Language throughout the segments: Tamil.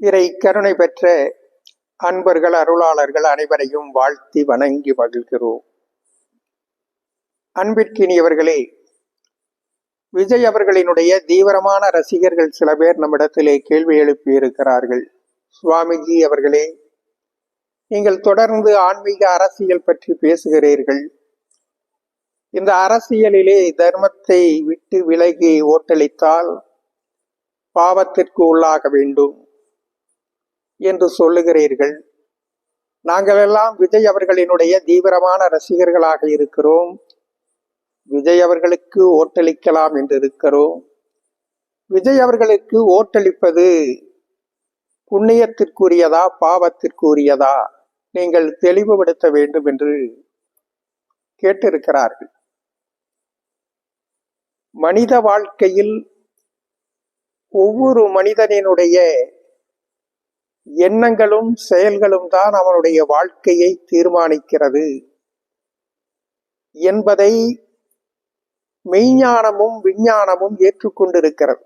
இறை கருணை பெற்ற அன்பர்கள் அருளாளர்கள் அனைவரையும் வாழ்த்தி வணங்கி மகிழ்கிறோம். அன்பிற்கினியவர்களே விஜய் அவர்களினுடைய தீவிரமான ரசிகர்கள் சில பேர் நம்மிடத்திலே கேள்வி எழுப்பி இருக்கிறார்கள் சுவாமிஜி அவர்களே நீங்கள் தொடர்ந்து ஆன்மீக அரசியல் பற்றி பேசுகிறீர்கள். இந்த அரசியலிலே தர்மத்தை விட்டு விலகி ஓட்டளித்தால் பாவத்திற்கு உள்ளாக வேண்டும். என்று சொல்லுகிறீர்கள். நாங்கள் எல்லாம் விஜய் அவர்களினுடைய தீவிரமான ரசிகர்களாக இருக்கிறோம். விஜய் அவர்களுக்கு ஓட்டளிக்கலாம் என்று இருக்கிறோம். விஜய் அவர்களுக்கு ஓட்டளிப்பது புண்ணியத்திற்குரியதா பாவத்திற்குரியதா? நீங்கள் தெளிவுபடுத்த வேண்டும் என்று கேட்டிருக்கிறார்கள். மனித வாழ்க்கையில் ஒவ்வொரு மனிதனினுடைய எண்ணங்களும் செயல்களும் தான் அவனுடைய வாழ்க்கையை தீர்மானிக்கிறது. என்பதை மெய்ஞானமும் விஞ்ஞானமும் ஏற்றுக்கொண்டிருக்கிறது.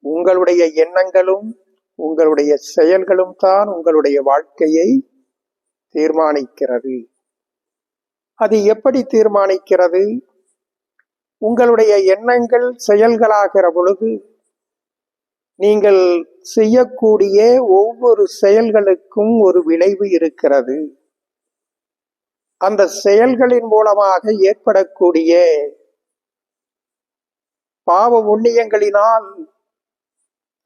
உங்களுடைய எண்ணங்களும் உங்களுடைய செயல்களும் தான் உங்களுடைய வாழ்க்கையை தீர்மானிக்கிறது. அது எப்படி தீர்மானிக்கிறது? உங்களுடைய எண்ணங்கள் செயல்களாகிற பொழுது நீங்கள் செய்யக்கூடிய ஒவ்வொரு செயல்களுக்கும் ஒரு விளைவு இருக்கிறது. அந்த செயல்களின் மூலமாக ஏற்படக்கூடிய பாவ புண்ணியங்களினால்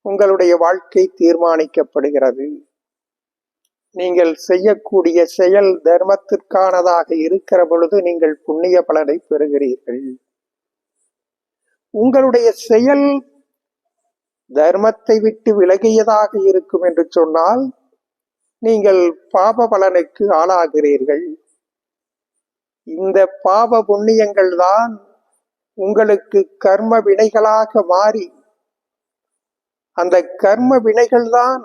உங்களுடைய வாழ்க்கை தீர்மானிக்கப்படுகிறது. நீங்கள் செய்யக்கூடிய செயல் தர்மத்திற்கானதாக இருக்கிற பொழுது நீங்கள் புண்ணிய பலனை பெறுகிறீர்கள். உங்களுடைய செயல் தர்மத்தை விட்டு விலகியதாக இருக்கும் என்று சொன்னால் நீங்கள் பாப பலனுக்கு ஆளாகிறீர்கள். இந்த பாப புண்ணியங்கள் தான் உங்களுக்கு கர்ம வினைகளாக மாறி அந்த கர்ம வினைகள் தான்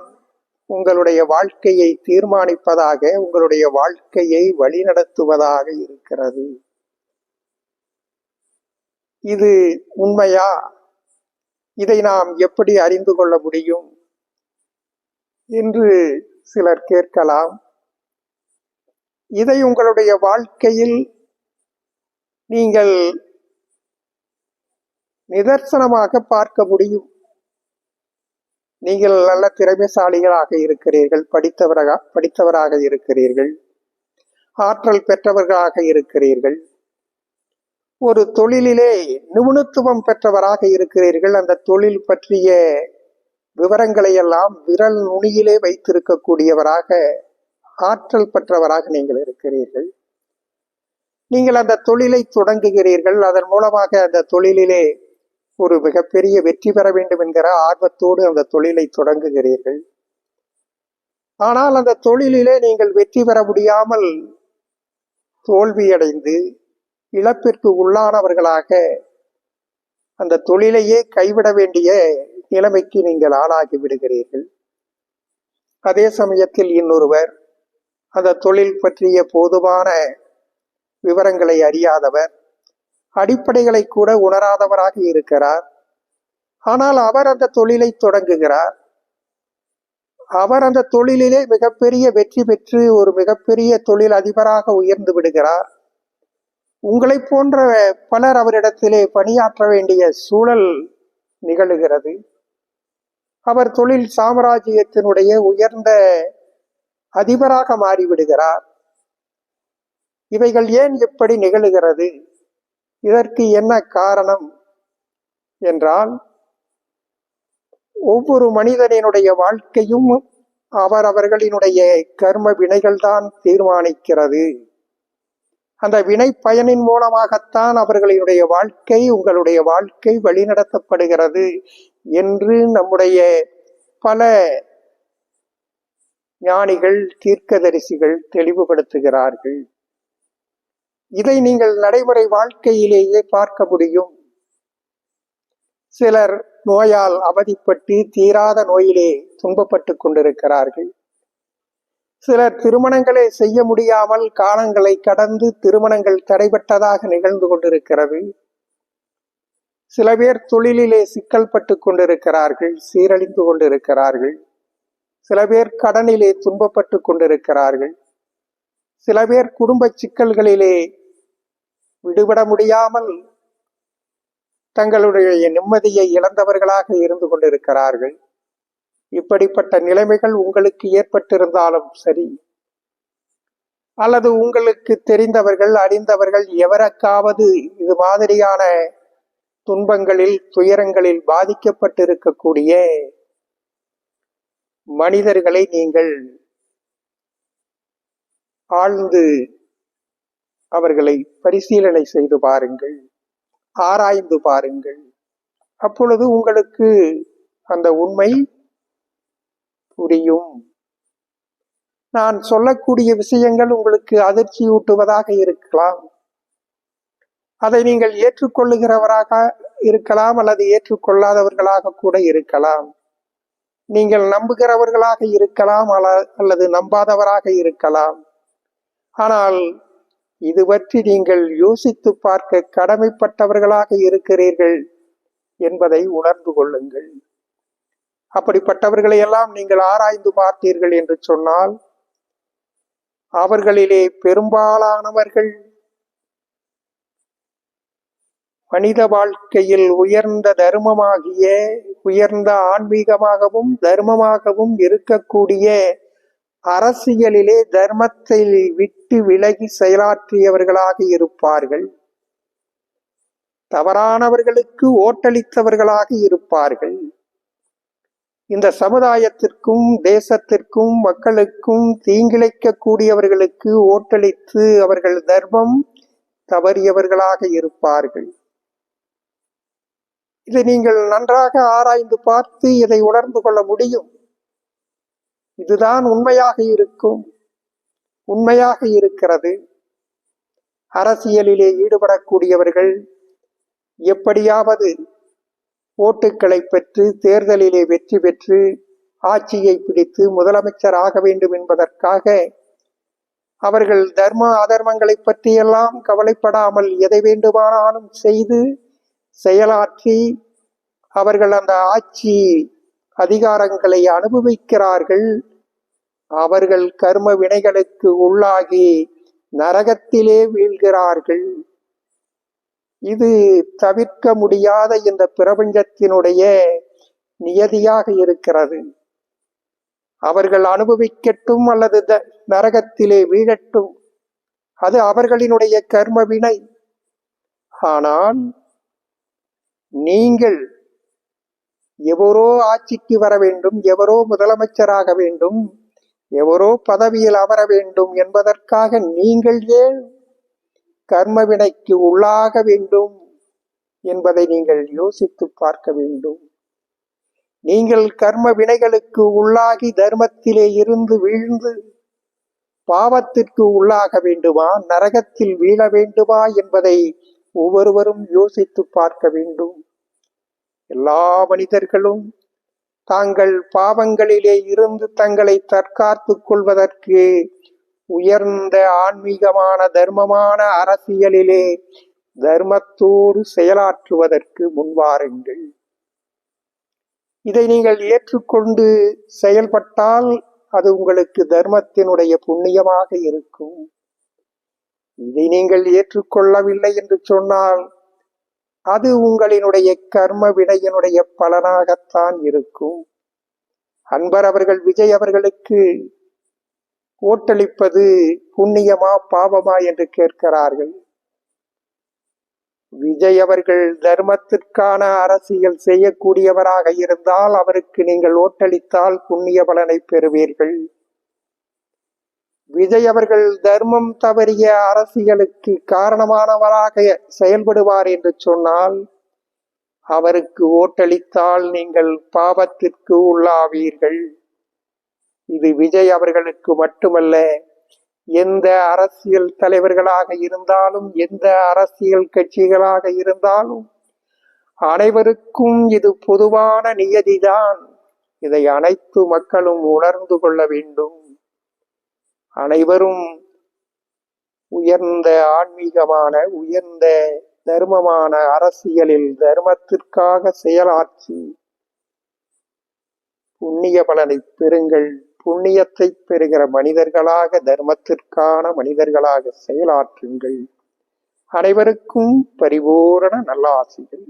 உங்களுடைய வாழ்க்கையை தீர்மானிப்பதாக உங்களுடைய வாழ்க்கையை வழிநடத்துவதாக இருக்கிறது. இது உண்மையா? இதை நாம் எப்படி அறிந்து கொள்ள முடியும்? என்று சிலர் கேட்கலாம். இதை உங்களுடைய வாழ்க்கையில் நீங்கள் நிதர்சனமாக பார்க்க முடியும். நீங்கள் நல்ல திறமைசாலிகளாக இருக்கிறீர்கள் படித்தவராக படித்தவராக இருக்கிறீர்கள் ஆற்றல் பெற்றவர்களாக இருக்கிறீர்கள். ஒரு தொழிலிலே நிபுணத்துவம் பெற்றவராக இருக்கிறீர்கள். அந்த தொழில் பற்றிய விவரங்களை எல்லாம் விரல் நுனியிலே வைத்திருக்கக்கூடியவராக ஆற்றல் பெற்றவராக நீங்கள் இருக்கிறீர்கள். நீங்கள் அந்த தொழிலை தொடங்குகிறீர்கள். அதன் மூலமாக அந்த தொழிலிலே ஒரு மிகப்பெரிய வெற்றி பெற வேண்டும் என்கிற ஆர்வத்தோடு அந்த தொழிலை தொடங்குகிறீர்கள். ஆனால் அந்த தொழிலிலே நீங்கள் வெற்றி பெற முடியாமல் தோல்வியடைந்து இழப்பிற்கு உள்ளானவர்களாக அந்த தொழிலையே கைவிட வேண்டிய நிலைமைக்கு நீங்கள் ஆளாகி விடுகிறீர்கள். அதே சமயத்தில் இன்னொருவர் அந்த தொழில் பற்றிய போதுமான விவரங்களை அறியாதவர் அடிப்படைகளை கூட உணராதவராக இருக்கிறார். ஆனால் அவர் அந்த தொழிலை தொடங்குகிறார். அவர் அந்த தொழிலிலே மிகப்பெரிய வெற்றி பெற்று ஒரு மிகப்பெரிய தொழில் அதிபராக உயர்ந்து விடுகிறார். உங்களை போன்ற பலர் அவரிடத்திலே பணியாற்ற வேண்டிய சூழல் நிகழுகிறது. அவர் தொழில் சாம்ராஜ்யத்தினுடைய உயர்ந்த அதிபராக மாறிவிடுகிறார். இவைகள் ஏன் இப்படி நிகழுகிறது? இதற்கு என்ன காரணம் என்றால் ஒவ்வொரு மனிதனினுடைய வாழ்க்கையும் அவரவர்களினுடைய கர்ம வினைகள்தான் தீர்மானிக்கிறது. அந்த வினை பயனின் மூலமாகத்தான் அவர்களினுடைய வாழ்க்கை உங்களுடைய வாழ்க்கை வழிநடத்தப்படுகிறது என்று நம்முடைய பல ஞானிகள் தீர்க்கதரிசிகள் தெளிவுபடுத்துகிறார்கள். இதை நீங்கள் நடைமுறை வாழ்க்கையிலேயே பார்க்க முடியும். சிலர் நோயால் அவதிப்பட்டு தீராத நோயிலே துன்பப்பட்டு கொண்டிருக்கிறார்கள். சிலர் திருமணங்களை செய்ய முடியாமல் காலங்களை கடந்து திருமணங்கள் தடைபட்டதாக நிகழ்ந்து கொண்டிருக்கிறது. சில பேர் தொழிலிலே சிக்கல் பட்டு கொண்டிருக்கிறார்கள் சீரழிந்து கொண்டிருக்கிறார்கள். சில பேர் கடனிலே துன்பப்பட்டு கொண்டிருக்கிறார்கள். சில பேர் குடும்ப சிக்கல்களிலே விடுபட முடியாமல் தங்களுடைய நிம்மதியை இழந்தவர்களாக இருந்து கொண்டிருக்கிறார்கள். இப்படிப்பட்ட நிலைமைகள் உங்களுக்கு ஏற்பட்டிருந்தாலும் சரி. அல்லது உங்களுக்கு தெரிந்தவர்கள் அறிந்தவர்கள் எவருக்காவது இது மாதிரியான துன்பங்களில் துயரங்களில் பாதிக்கப்பட்டிருக்கக்கூடிய மனிதர்களை நீங்கள் ஆழ்ந்து அவர்களை பரிசீலனை செய்து பாருங்கள் ஆராய்ந்து பாருங்கள். அப்பொழுது உங்களுக்கு அந்த உண்மை புரியும். நான் சொல்லக்கூடிய விஷயங்கள் உங்களுக்கு அதிர்ச்சியூட்டுவதாக இருக்கலாம். அதை நீங்கள் ஏற்றுக்கொள்ளுகிறவராக இருக்கலாம் அல்லது ஏற்றுக்கொள்ளாதவர்களாக கூட இருக்கலாம். நீங்கள் நம்புகிறவர்களாக இருக்கலாம் அல்லது நம்பாதவராக இருக்கலாம். ஆனால் இது பற்றி நீங்கள் யோசித்து பார்க்க கடமைப்பட்டவர்களாக இருக்கிறீர்கள் என்பதை உணர்ந்து கொள்ளுங்கள். அப்படிப்பட்டவர்களை எல்லாம் நீங்கள் ஆராய்ந்து பார்த்தீர்கள் என்று சொன்னால் அவர்களிலே பெரும்பாலானவர்கள் மனித வாழ்க்கையில் உயர்ந்த தர்மமாகிய உயர்ந்த ஆன்மீகமாகவும் தர்மமாகவும் இருக்கக்கூடிய அரசியலிலே தர்மத்தை விட்டு விலகி செயலாற்றியவர்களாக இருப்பார்கள். தவறானவர்களுக்கு ஓட்டளித்தவர்களாக இருப்பார்கள். இந்த சமுதாயத்திற்கும் தேசத்திற்கும் மக்களுக்கும் தீங்கிழைக்க கூடியவர்களுக்கு ஓட்டளித்து அவர்கள் தர்மம் தவறியவர்களாக இருப்பார்கள். இதை நீங்கள் நன்றாக ஆராய்ந்து பார்த்து இதை உணர்ந்து கொள்ள முடியும். இதுதான் உண்மையாக இருக்கும் உண்மையாக இருக்கிறது. அரசியலிலே ஈடுபடக்கூடியவர்கள் எப்படியாவது ஓட்டுக்களை பெற்று தேர்தலிலே வெற்றி பெற்று ஆட்சியை பிடித்து முதலமைச்சர் ஆக வேண்டும் என்பதற்காக அவர்கள் தர்ம அதர்மங்களை பற்றியெல்லாம் கவலைப்படாமல் எதை வேண்டுமானாலும் செய்து செயலாற்றி அவர்கள் அந்த ஆட்சி அதிகாரங்களை அனுபவிக்கிறார்கள். அவர்கள் கர்ம வினைகளுக்கு உள்ளாகி நரகத்திலே வீழ்கிறார்கள். இது தவிர்க்க முடியாத இந்த பிரபஞ்சத்தினுடைய நியதியாக இருக்கிறது. அவர்கள் அனுபவிக்கட்டும் அல்லது நரகத்திலே வீழட்டும். அது அவர்களினுடைய கர்ம வினை ஆனால் நீங்கள் எவரோ ஆட்சிக்கு வர வேண்டும் எவரோ முதலமைச்சராக வேண்டும் எவரோ பதவியில் அமர வேண்டும் என்பதற்காக நீங்கள் ஏன் கர்மவினைக்கு உள்ளாக வேண்டும் என்பதை நீங்கள் யோசித்து பார்க்க வேண்டும். நீங்கள் கர்ம வினைகளுக்கு உள்ளாகி தர்மத்திலே இருந்து வீழ்ந்து பாவத்திற்கு உள்ளாக வேண்டுமா? நரகத்தில் வீழ வேண்டுமா? என்பதை ஒவ்வொருவரும் யோசித்து பார்க்க வேண்டும். எல்லா மனிதர்களும் தாங்கள் பாவங்களிலே இருந்து தங்களை தற்காத்து கொள்வதற்கு உயர்ந்த ஆன்மீகமான தர்மமான அரசியலிலே தர்மத்தோடு செயலாற்றுவதற்கு முன்வாருங்கள். இதை நீங்கள் ஏற்றுக்கொண்டு செயல்பட்டால் அது உங்களுக்கு தர்மத்தினுடைய புண்ணியமாக இருக்கும். இதை நீங்கள் ஏற்றுக்கொள்ளவில்லை என்று சொன்னால் அது உங்களினுடைய கர்ம வினையினுடைய பலனாகத்தான் இருக்கும். அன்பர் அவர்கள் விஜய் அவர்களுக்கு ஓட்டளிப்பது புண்ணியமா பாவமா என்று கேட்கிறார்கள். விஜய் அவர்கள் தர்மத்திற்கான அரசியல் செய்யக்கூடியவராக இருந்தால் அவருக்கு நீங்கள் ஓட்டளித்தால் புண்ணிய பலனை பெறுவீர்கள். விஜய் அவர்கள் தர்மம் தவறிய அரசியலுக்கு காரணமானவராக செயல்படுவார் என்று சொன்னால் அவருக்கு ஓட்டளித்தால் நீங்கள் பாவத்திற்கு உள்ளாவீர்கள். இது விஜய் அவர்களுக்கு மட்டுமல்ல எந்த அரசியல் தலைவர்களாக இருந்தாலும் எந்த அரசியல் கட்சிகளாக இருந்தாலும் அனைவருக்கும் இது பொதுவான நியதிதான். இதை அனைத்து மக்களும் உணர்ந்து கொள்ள வேண்டும். அனைவரும் உயர்ந்த ஆன்மீகமான உயர்ந்த தர்மமான அரசியலில் தர்மத்திற்காக செயலாற்றி புண்ணிய பலனை பெறுங்கள். புண்ணியத்தை பெறுகிற மனிதர்களாக தர்மத்திற்கான மனிதர்களாக செயலாற்றுங்கள். அனைவருக்கும் பரிபூரண நல்லாசிகள்.